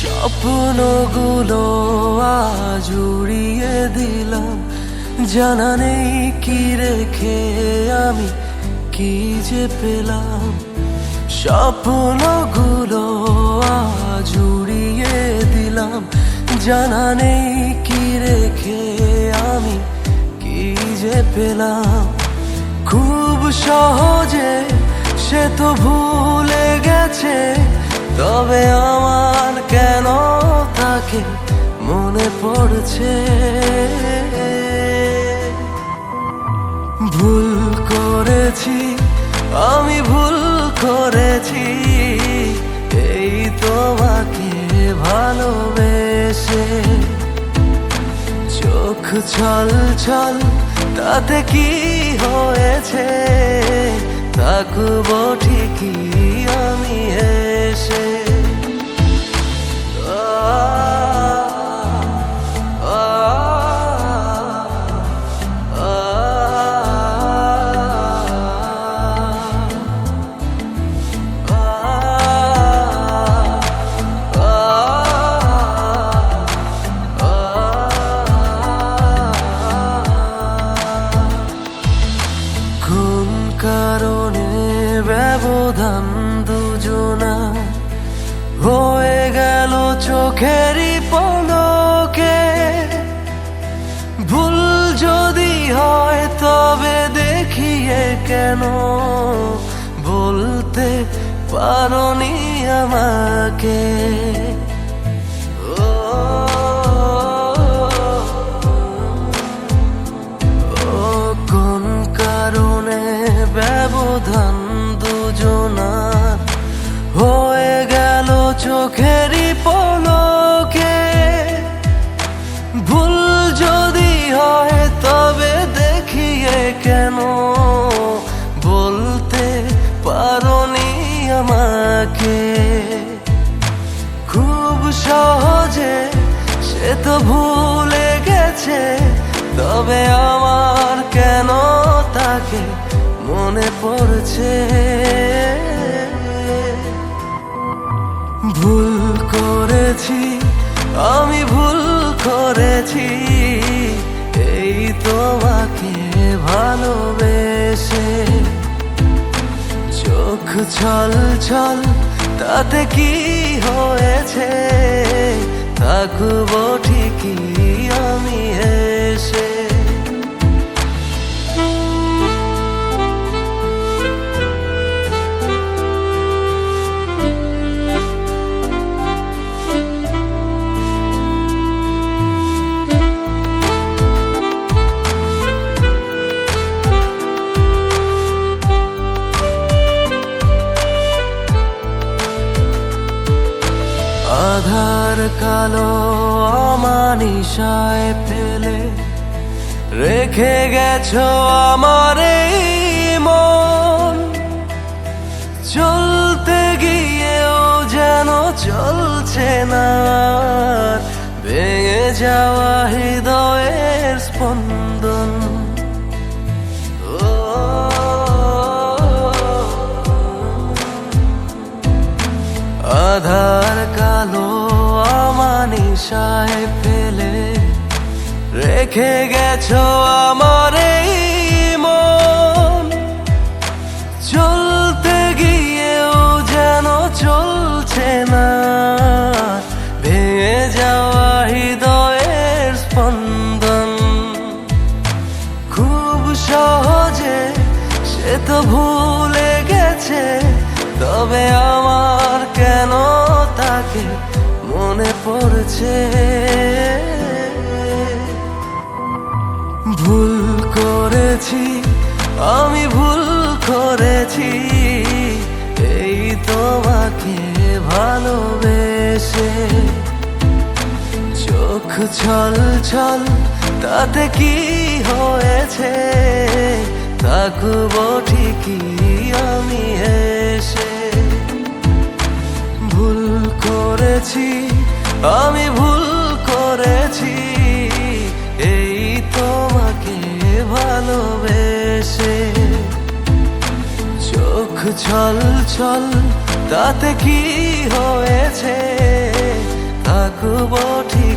স্বপ্নগুলো আজ উড়িয়ে দিলাম। জানা নেই কি রেখে আমি কি যে পেলাম। স্বপ্নগুলো আজ উড়িয়ে দিলাম। জানা নেই কি রেখে আমি কি যে পেলাম। খুব সহজে সে তো ভুলে গেছে, তবে তাকে মনে পড়ছে। ভুল করেছি, আমি ভুল করেছি, এই তোমাকে ভালোবেসে। চোখ ছল ছল, তাতে কি হয়েছে? থাকব ঠিকই আমি এসে। কেন বলতে পারনি আমাকে? আমাকে খুব সহজে সে তো ভুলে গেছে। তবে আমার কেন তাকে মনে পড়ছে? ভুল করেছি, আমি ভুল করেছি, এই তোমাকে ছল ছল তাতে কি হয়েছে? থাকব ঠিকই আমি এসে। আধার কালো আমানিশায় ফেলে রেখে গেছো আমার মন। চলতে গিয়েও যেন চলছে না ভেঙে যাওয়া হৃদয়ের স্পন্দন। আধার কালো আমানিশায় ফেলে রেখে গেছো আমার মন। চলতে গিয়েও যেন চলছে না। ভেঙে যাওয়া হৃদয়ের স্পন্দন। খুব সহজে সে তো ভুলে গেছে, তবে আমার কেন তাকে পড়ছে। ভুল করেছি, আমি ভুল করেছি, এই তোমাকে ভালোবেসে। চোখ ছল ছল, তাতে কি হয়েছে? থাকব ঠিকই আমি এসে। ভুল করেছি আমি ভুল করেছি এই তোমাকে ভালোবেসে। চোখ ছল ছল তাতে কি হয়েছে? থাকব থাকব